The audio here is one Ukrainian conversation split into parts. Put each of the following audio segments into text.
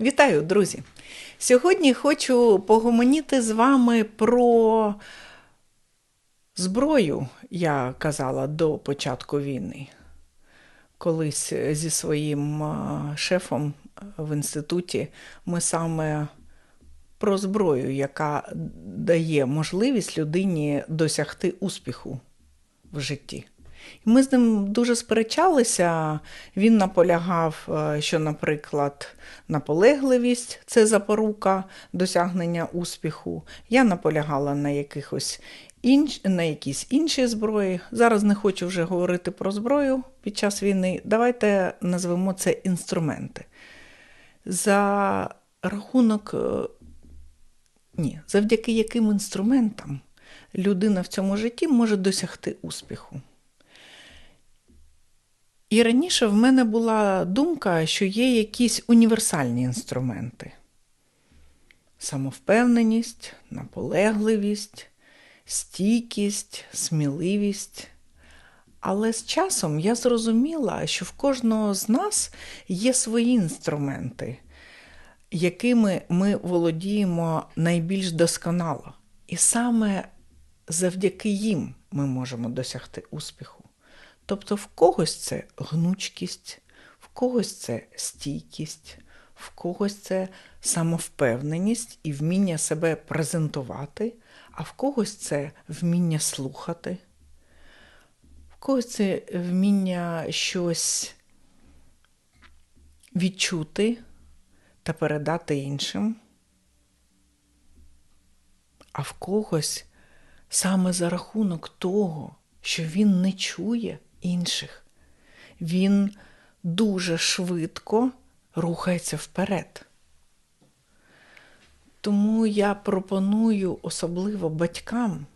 Вітаю, друзі! Сьогодні хочу погомоніти з вами про зброю, я казала до початку війни. Колись зі своїм шефом в інституті ми саме про зброю, яка дає можливість людині досягти успіху в житті. Ми з ним дуже сперечалися. Він наполягав, е, що, наприклад, наполегливість це запорука досягнення успіху. Я наполягала на якихось інш... на якійсь іншій зброї. Зараз не хочу вже говорити про зброю під час війни. Давайте назвемо це інструменти. За рахунок, е, ні, завдяки яким інструментам людина в цьому житті може досягти успіху. І раніше в мене була думка, що є якісь універсальні інструменти: самовпевненість, наполегливість, стійкість, сміливість. Але з часом я зрозуміла, що в кожного з нас є свої інструменти, якими ми володіємо найбільш досконало. І саме завдяки їм ми можемо досягти успіху. Тобто в когось це гнучкість, в когось це стійкість, в когось це самовпевненість і вміння себе презентувати, а в когось це вміння слухати, в когось це вміння щось відчути та передати іншим, а в когось саме за рахунок того, що він не чує інших. Він дуже швидко рухається вперед. Тому я пропоную особливо батькам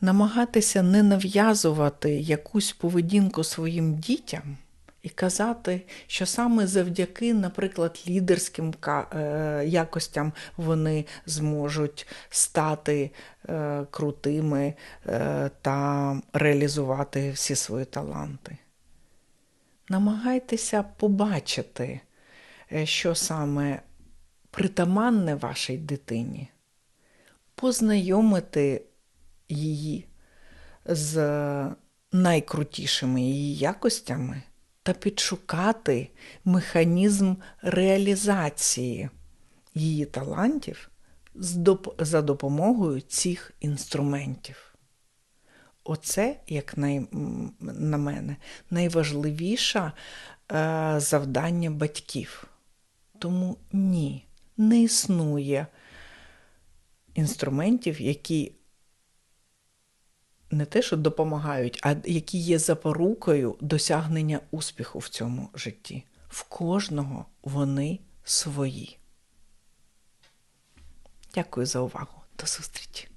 намагатися не нав'язувати якусь поведінку своїм дітям і казати, що саме завдяки, наприклад, лідерським е, якостям вони зможуть стати е, крутими е, та реалізувати всі свої таланти. Намагайтеся побачити, що саме притаманне вашій дитині, познайомити її з найкрутішими її якостями та підшукати механізм реалізації її талантів за допомогою цих інструментів. Оце, як на, на мене, найважливіше завдання батьків. Тому ні, не існує інструментів, які не те, що допомагають, а які є запорукою досягнення успіху в цьому житті. В кожного вони свої. Дякую за увагу. До зустрічі!